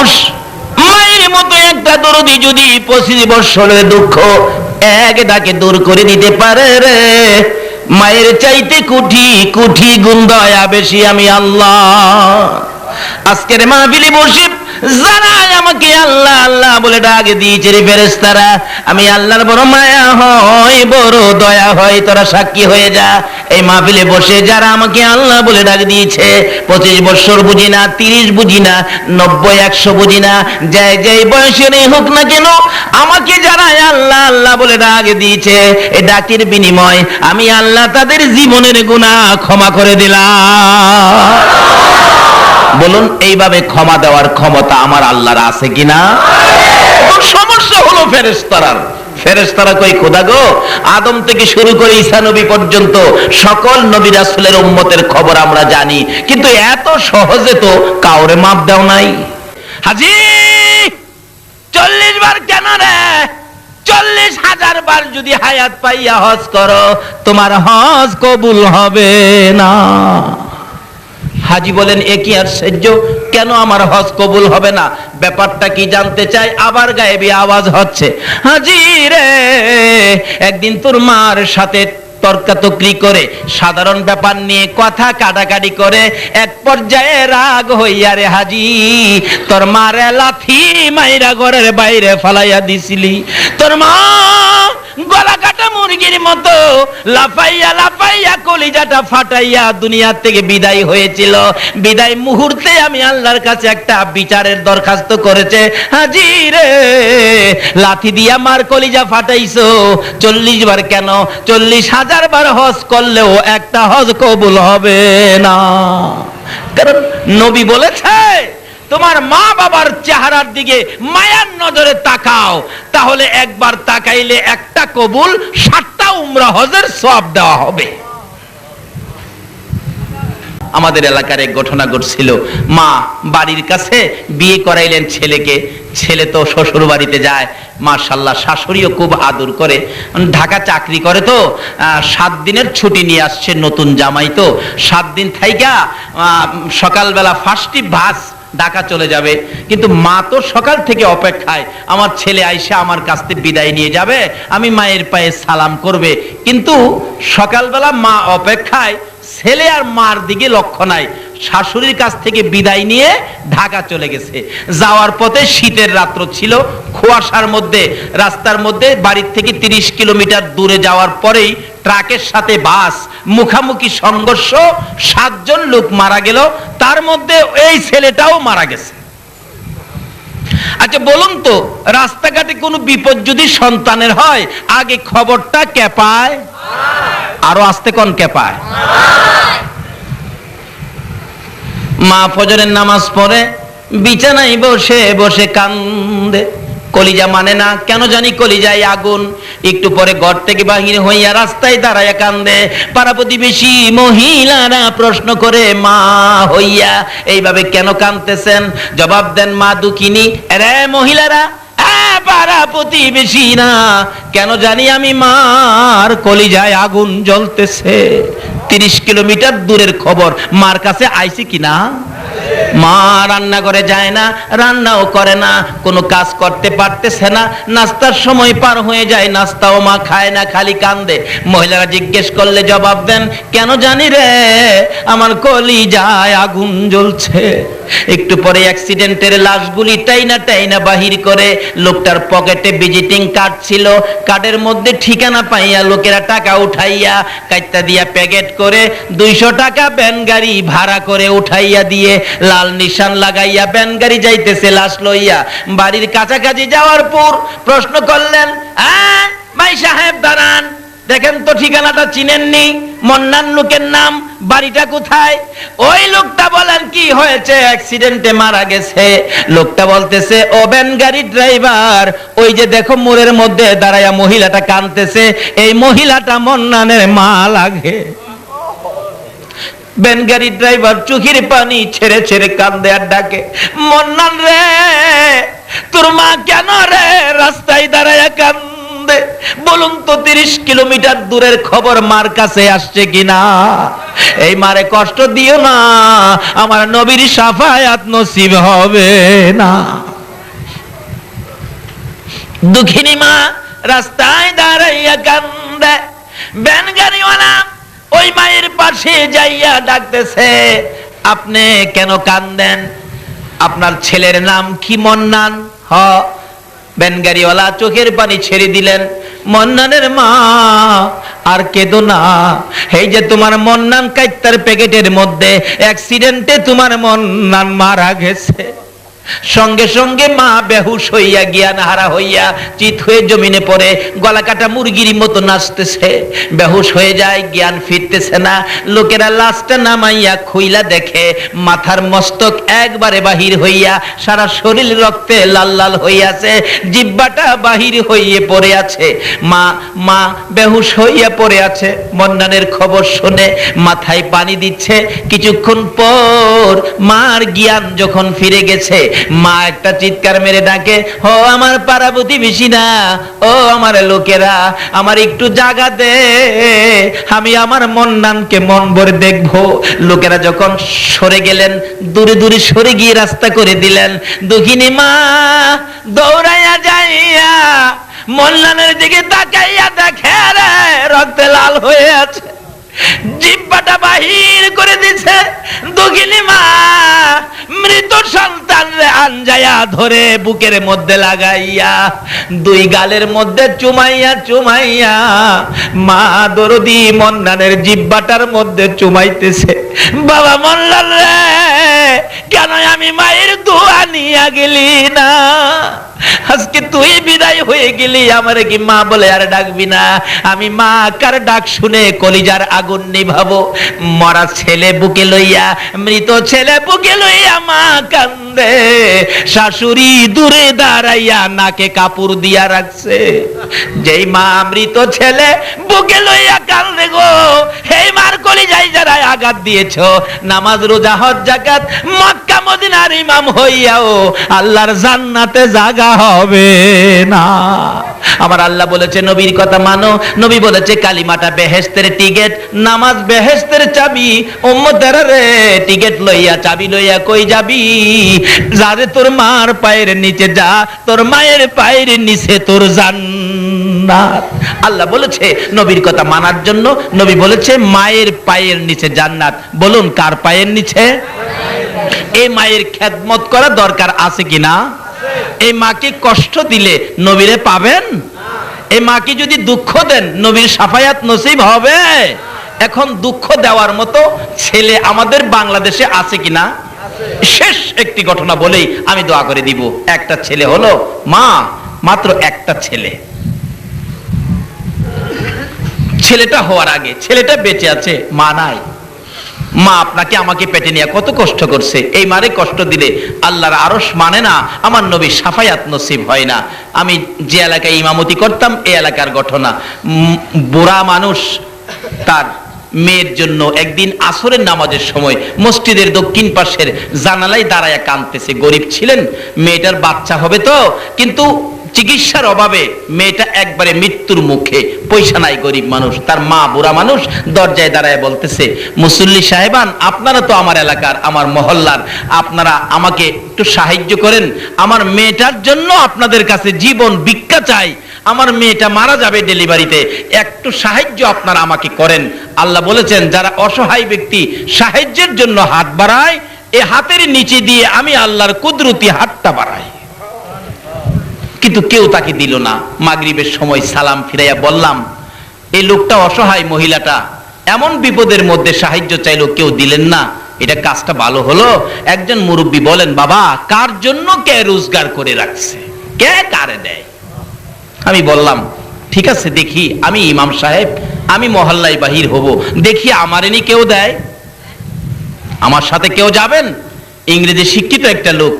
মানুষ, মায়ের মতো একটা দরদি যদি পঁচিশ বৎসরের দুঃখ এক ডাকে দূর করে দিতে পারে রে, মায়ের চাইতে কুঠি কুঠি গুণ দয়া বেশি আমি আল্লাহ। আজকের মাহফিলে বসে যারা আমাকে আল্লাহ আল্লাহ বলে ডাক দিয়েছে রে ফেরেস্তারা আমি আল্লাহর বড় মায়া হয়, বড় দয়া হয়, তোরা সাক্ষী হয়ে যা। এই মাহফিলে বসে যারা আমাকে আল্লাহ বলে ডাক দিয়েছে, পঁচিশ বছর বুঝি না, তিরিশ বুঝি না, নব্বই, একশো বুঝি না, যাই যাই বয়সেরই হোক না কেন, আমাকে যারা আল্লাহ আল্লাহ বলে ডাক দিয়েছে এই ডাকের বিনিময় আমি আল্লাহ তাদের জীবনের গুণা ক্ষমা করে দিলাম। বলুন, এইভাবে ক্ষমা দেওয়ার ক্ষমতা আমার আল্লাহর আছে কিনা? সমস্যা হলো ফেরেস্তারার ফেরেস্তারা কই, খোদা গো, আদম থেকে শুরু করে ঈসা নবী পর্যন্ত সকল নবী রাসূলের উম্মতের খবর আমরা জানি। কিন্তু এত সহজে তো কাউরে মাপ দাও নাই। হাজি চল্লিশ বার কেন রে? চল্লিশ হাজার বার যদি হায়াত পাইয়া হজ করো, তোমার হজ কবুল হবে না। হাজি বলেন, এ কি আশ্চর্য কেন আমার হজ কবুল হবে না? ব্যাপারটা কি জানতে চাই? আবার গায়েবি আওয়াজ হচ্ছে, হাজি রে, একদিন তোর মার সাথে তর্কাতর্কি করে, সাধারণ ব্যাপার নিয়ে কথা কাটাকাটি করে, এক পর্যায়ে রাগ হইয়া রে হাজি, তোর মারে লাথি মাইরা ঘরের বাইরে ফালাইয়া দিছিলি। তোর মা গলা কাটা মুরগির মতো লাফাইয়া লাফাইয়া কলিজাটা ফাটাইয়া দুনিয়া থেকে বিদায় হয়েছিল। বিদায় মুহূর্তে আমি আল্লাহর কাছে একটা বিচারের দরখাস্ত করেছে। হাজি রে, লাথি দিয়া মার কলিজা ফাটাইছো। চল্লিশ বার কেন? চল্লিশ হাজার বার হজ করলেও একটা হজ কবুল হবে না। কারণ নবী বলেছে তোমার মা বাবার চেহারার দিকে মায়ার নজরে তাকাও। তাহলে একবার তাকাইলে একটা কবুল, সাতটা উমরা হজের সব দেওয়া হবে। আমাদের এলাকার এক ঘটনা ঘটছিল। মা বাড়ির কাছে বিয়ে করাইলেন ছেলেকে। ছেলে তো শ্বশুর বাড়িতে যায়। মার্শাল্লাহ শাশুড়িও খুব আদর করে। ঢাকা চাকরি করে তো। সাত দিনের ছুটি নিয়ে আসছে নতুন জামাই তো। সাত দিন থাইকা সকালবেলা ফার্স্টই বাস ঢাকা চলে যাবে। কিন্তু মা তো সকাল থেকে অপেক্ষায়, আমার ছেলে আইসা আমার কাছ থেকে বিদায় নিয়ে যাবে, আমি মায়ের পায়ে সালাম করবে। কিন্তু সকালবেলা মা অপেক্ষায়, ছেলে আর মার দিকে লক্ষ্য নাই। শাশুড়ির কাছ থেকে বিদায় নিয়ে ঢাকা চলে গেছে। যাওয়ার পথে শীতের রাত্র ছিল, কুয়াশার মধ্যে, রাস্তার মধ্যে, বাড়ির থেকে তিরিশ কিলোমিটার দূরে যাওয়ার পরেই ট্রাকের সাথে বাস, মুখামুখি সংঘর্ষ, সাতজন লোক মারা গেল, তার মধ্যে এই ছেলেটাও মারা গেছে। আচ্ছা বলুন তো, রাস্তাঘাটে কোনো বিপদ যদি সন্তানের হয়, আগে খবরটা কে পায়? আরও আসতে কোন কে পায়? মা ফজরের নামাজ পড়ে, বিছানায় বসে বসে কান্দে। কলিজা মানে না, কেন জানি কলিজায় আগুন? একটু পরে ঘর থেকে বাহির হইয়া রাস্তায় দাঁড়ায় কান্দে। পাড়া প্রতিবেশী মহিলারা প্রশ্ন করে, মা হইয়া এইভাবে কেন কান্দতেছেন জবাব দেন, মা দুঃখিনী রে মহিলারা পাড়া প্রতিবেশী না। কেন জানি আমি মার কলিজায় আগুন জ্বলতেছে। তিরিশ কিলোমিটার দূরের খবর, মার কাছে আইছি কিনা? মা রান্না করে যায় না, রান্নাও করে না, কোনো কাজ করতে পারতেছে না, নাস্তার সময় পার হয়ে যায়, নাস্তাও মা খায় না, খালি কান্দে। মহিলারা জিজ্ঞেস করলে জবাব দেন, কেন জানি রে, আমার কলি যায় আগুন জ্বলছে। একটু পরে অ্যাক্সিডেন্টের লাশগুলি টাইনা টাইনা বাহির করে লোকটার পকেটে ভিজিটিং কার্ড ছিল। কার্ডের মধ্যে ঠিকানা পাইয়া লোকেরা টাকা উঠাইয়া কাইতা দিয়া প্যাকেট করে দুইশো টাকা ব্যান গাড়ি ভাড়া করে উঠাইয়া দিয়ে লাল নিশান লাগাইয়া ব্যান গাড়ি যাইতেছে, লাশ লইয়া। বাড়ির কাছাকাছি যাওয়ার পর প্রশ্ন করলেন হ্যাঁ ভাই সাহেব, দাঁড়ান। দেখেন তো ঠিকানাটা চিনেননি। মন্নান লোকের নাম, বাড়িটা কোথায়? ওই লোকটা বলেন, কি হয়েছে? অ্যাক্সিডেন্টে মারা গেছে। লোকটা বলতেছে, ও ভ্যান গাড়ির ড্রাইভার ওই যে দেখো মোড়ের মধ্যে দাঁড়ায়া মহিলাটা কানতেছে এই মহিলাটা মন্নানের মা লাগে। বেনগাড়ি ড্রাইভার চোখের পানি ছেড়ে ছেড়ে কান্দে আর ডাকে মন্নান রে, তোর মা কেন রে রাস্তায় দাঁড়ায় কান্দে? বলুন তো তিরিশ কিলোমিটার দূরের খবর মার কাছে আসছে কিনা? এই মারে কষ্ট দিও না, আমার নবীর সাফায়াত নসিব হবে না। দুঃখিনী মা রাস্তায় দাঁড়াইয়া কান্দে ব্যান গাড়িওয়ালা ওই মায়ের পাশে যাইয়া ডাকতেছে, আপনি কেন কান্দেন? আপনার ছেলের নাম কি মন্নান? হ, ব্যানগাড়িওয়ালা চোখের পানি ছেড়ে দিলেন, মন্নানের মা, আর কেঁদো না। এই যে তোমার মন্নান কাইত্তার প্যাকেটের মধ্যে অ্যাক্সিডেন্টে তোমার মন্নান মারা গেছে। সঙ্গে সঙ্গে মা বেহুশ হইয়া জ্ঞান হারা হইয়া চিত হয়ে জমিনে পড়ে। গলা কাটা মুরগির মতো নাচতেছে। বেহুশ হয়ে যায়, জ্ঞান ফিরতেছে না। লোকেরা লাশটা নামাইয়া খুইলা দেখে। মাথার মস্তক একবারে বাহির হইয়া সারা শরীর রক্তে লাল লাল হইয়াছে। জিব্বাটা বাহির হইয়ে পড়ে আছে। মা মা বেহুশ হইয়া পড়ে আছে। মন্নানের খবর শুনে মাথায় পানি দিচ্ছে। কিছুক্ষণ পর মার জ্ঞান যখন ফিরে গেছে মা একটা চিৎকার মেরে ডাকে, ও আমার পাড়া প্রতিবেশী না ও আমার লোকেরা, আমার একটু জায়গা দে, আমি আমার মন্নানকে মন ভরে দেখব। লোকেরা যখন সরে গেলেন, দূরে দূরে সরে গিয়ে রাস্তা করে দিলেন, দুঃখিনী মা, দৌড়াইয়া যাইয়া মল্লানের দিকে তাকাইয়া দেখে রক্তে লাল হয়ে আছে। জিব্বাটা বাহির করে দিছে। দুগিলি মা, মৃত সন্তান রে আনজায়া ধরে বুকের মধ্যে লাগাইয়া, দুই গালের মধ্যে চুমাইয়া চুমাইয়া মা দরদি মন্নানের জিব্বাটার মধ্যে চুমাইতেছে। বাবা মল্লাল রে! কেন আমি মায়ের দোয়া নিয়ে গেলি না? আজকে তুই বিদায় হয়ে গেলি, আমারে কি মা বলে আর ডাকবি না? আমি মা কার ডাক শুনে কলিজার আগুন নিভাবো? মরা ছেলে বুকে লইয়া, মৃত ছেলে বুকে লইয়া মা কান্দে। শাশুড়ি দূরে দাঁড়াইয়া নাকে কাপড় দিয়া রাখছে। যেই মা মৃত ছেলে বুকে লইয়া কান্দে গো এই কলিজাই যারা আঘাত দিয়েছ, নামাজ, রোজা, হজ জাকাত মক্কা, মদিনার ইমাম হইয়াও আল্লাহর জান্নাতে জাগা হবে না। আমার আল্লাহ বলেছে, নবীর কথা মানো। নবী বলেছে, কালিমাটা বেহেস্তের টিকেট, নামাজ বেহেস্তের চাবি। রে, টিকেট লইয়া চাবি লইয়া কই যাবি? যারে তোর মার পায়ের নিচে যা, তোর মায়ের পায়ের নিচে তোর জান্নাত। আল্লাহ বলেছে, নবীর কথা মানার জন্য নবী বলেছে, মায়ের পায়ের নিচে জান্নাত। বলুন, কার পায়ের নিচে? এই মায়ের খেদমত করা দরকার আছে কিনা? এই মাকে কষ্ট দিলে নবীরে পাবেন? এই মাকে যদি দুঃখ দেন, নবীর সাফায়াত নসিব হবে? এখন দুঃখ দেওয়ার মতো ছেলে আমাদের বাংলাদেশে আছে কিনা? শেষ একটি ঘটনা বলেই আমি দোয়া করে দিব। একটা ছেলে হলো মা, মাত্র একটা ছেলে। ছেলেটা হওয়ার আগে, ছেলেটা বেঁচে আছে, মা নাই। মা আপনাকে আমাকে পেটে নিয়ে কত কষ্ট করছে। এই মারে কষ্ট দিলে আল্লাহর আরস মানে না, আমার নবী সাফায়াত নসিব হয় না। আমি যে এলাকায় ইমামতি করতাম এই এলাকার ঘটনা। বুড়া মানুষ তার মেয়ের জন্য একদিন আসরের নামাজের সময় মসজিদের দক্ষিণ পাশের জানালায় দাঁড়ায় কাঁদতেছে। গরিব ছিলেন, মেয়েটার বাচ্চা হবে তো, কিন্তু চিকিৎসার অভাবে মেয়েটা একবারে মৃত্যুর মুখে। পয়সা নাই গরিব মানুষ, তার মা বুড়া মানুষ দরজায় দাঁড়ায় বলতেছে, মুসল্লি সাহেবান, আপনারা তো আমার এলাকার, আমার মহল্লার, আপনারা আমাকে একটু সাহায্য করেন। আমার মেয়েটার জন্য আপনাদের কাছে জীবন ভিক্ষা চাই। আমার মেয়েটা মারা যাবে ডেলিভারিতে, একটু সাহায্য আপনারা আমাকে করেন। আল্লাহ বলেছেন, যারা অসহায় ব্যক্তি সাহায্যের জন্য হাত বাড়ায়, এ হাতের নিচে দিয়ে আমি আল্লাহর কুদরতি হাতটা বাড়াই। কিন্তু কেউ তাকে দিল না। মাগরিবের সময় সালাম ফিরাইয়া বললাম, এই লোকটা অসহায় মহিলাটা, এমন বিপদের মধ্যে সাহায্য চাইলো কেউ দিলেন না। এটা কাজটা ভালো হলো। একজন মুরব্বী বলেন, বাবা, কার জন্য কে রোজগার করে রাখছে? কে কারে দেয়? আমি বললাম, ঠিক আছে, দেখি, আমি ইমাম সাহেব, আমি মহল্লায় বাহির হব। দেখি আমার এনি কেউ দেয়? আমার সাথে কেউ যাবেন? ইংরেজি শিক্ষিত একটা লোক,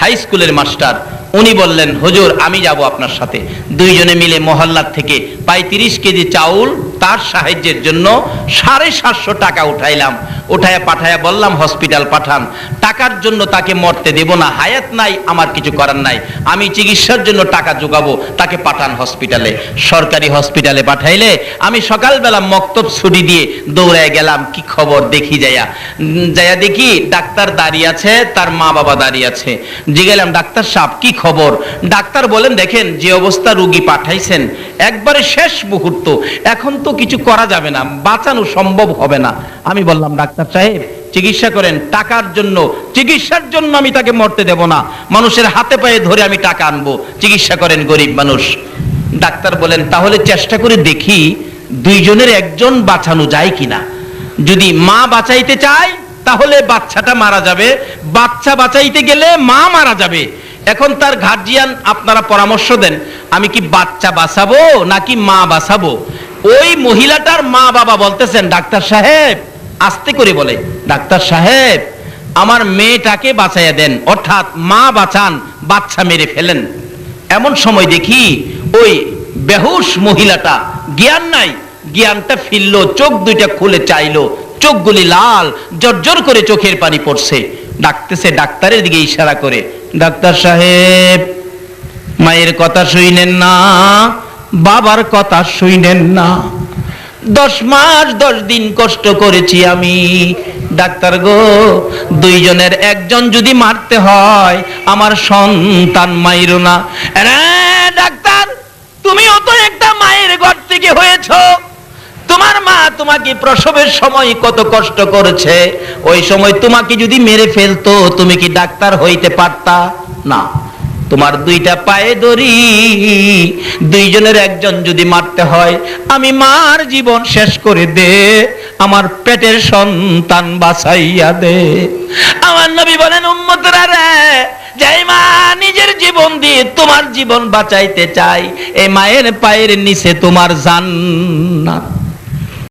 হাই স্কুলের মাস্টার উনি বললেন, হুজুর, আমি যাব আপনার সাথে। দুইজনে মিলে মহল্লার থেকে প্রায় তিরিশ কেজি চাউল তার সাহায্যের জন্য সাড়ে সাতশো টাকা উঠাইলাম। উঠায় পাঠায় বললাম হসপিটাল পাঠান। টাকার জন্য তাকে মরতে দেব না। হায়াত নাই আমার কিছু করার নাই। আমি চিকিৎসার জন্য টাকা যোগাবো তাকে পাঠান হসপিটালে। সরকারি হসপিটালে পাঠাইলে আমি সকালবেলা মক্তব ছুটি দিয়ে দৌড়ায় গেলাম। কি খবর? দেখি যাইয়া। উম, যাইয়া দেখি ডাক্তার দাঁড়িয়ে আছে তার মা বাবা দাঁড়িয়ে আছে। জিগেলাম ডাক্তার সাহেব কি খবর? ডাক্তার বলেন দেখেন যে অবস্থা রুগী পাঠাইছেন একবারে শেষ মুহূর্ত। এখন তো কিছু করা যাবে না, বাঁচানো সম্ভব হবে না। আমি বললাম, ডাক্তার সাহেব, চিকিৎসা করেন, টাকার জন্য, চিকিৎসার জন্য আমি তাকে মরতে দেব না। মানুষের হাতে পায়ে ধরে আমি টাকা আনব। চিকিৎসা করেন গরিব মানুষ। ডাক্তার বলেন, তাহলে চেষ্টা করে দেখি দুইজনের একজন বাঁচানো যায় কিনা। যদি মা বাঁচাইতে চায়, তাহলে বাচ্চাটা মারা যাবে। বাচ্চা বাঁচাইতে গেলে মা মারা যাবে। এখন তার গার্জিয়ান আপনারা পরামর্শ দেন, আমি কি বাচ্চা বাঁচাবো নাকি মা বাঁচাবো? ওই মহিলাটার মা বাবা বলতেছেন, ডাক্তার সাহেব, আস্তে করে বলে, ডাক্তার সাহেব, আমার মেয়েটাকে বাঁচাইয়া দেন। অর্থাৎ মা বাঁচান, বাচ্চা মেরে ফেলেন। এমন সময় দেখি ওই বেহুশ মহিলাটা, জ্ঞান নাই, জ্ঞানটা ফিরলো, চোখ দুইটা খুলে চাইলো, চোখগুলি লাল জর্জর করে চোখের পানি পড়ছে। ডাকতেছে ডাক্তারের দিকে ইশারা করে, ডাক্তার সাহেব, মায়ের কথা শুইনেন না বাবার কথা শুইনেন না। দশ মাস, দশ দিন কষ্ট করেছি আমি। ডাক্তার গো, দুইজনের একজন যদি মারতে হয়, আমার সন্তান মাইরো না। ডাক্তার, তুমিও তো একটা মায়ের ঘর থেকে হয়েছো। তোমার মা তোমাকে প্রসবের সময় কত কষ্ট করেছে। ওই সময় তোমাকে যদি মেরে ফেলতো, তুমি কি ডাক্তার হইতে পারতা? না। তোমার দুইটা পায়ে দড়ি, দুইজনের একজন যদি মারতে হয়, আমি মার জীবন শেষ করে দে, আমার পেটের সন্তান বাঁচাইয়া দে। আমার নবী বলেন, উম্মতরা রে, যাই মা নিজের জীবন দিয়ে তোমার জীবন বাঁচাইতে চাই এই মায়ের পায়ের নিচে তোমার জান্নাত।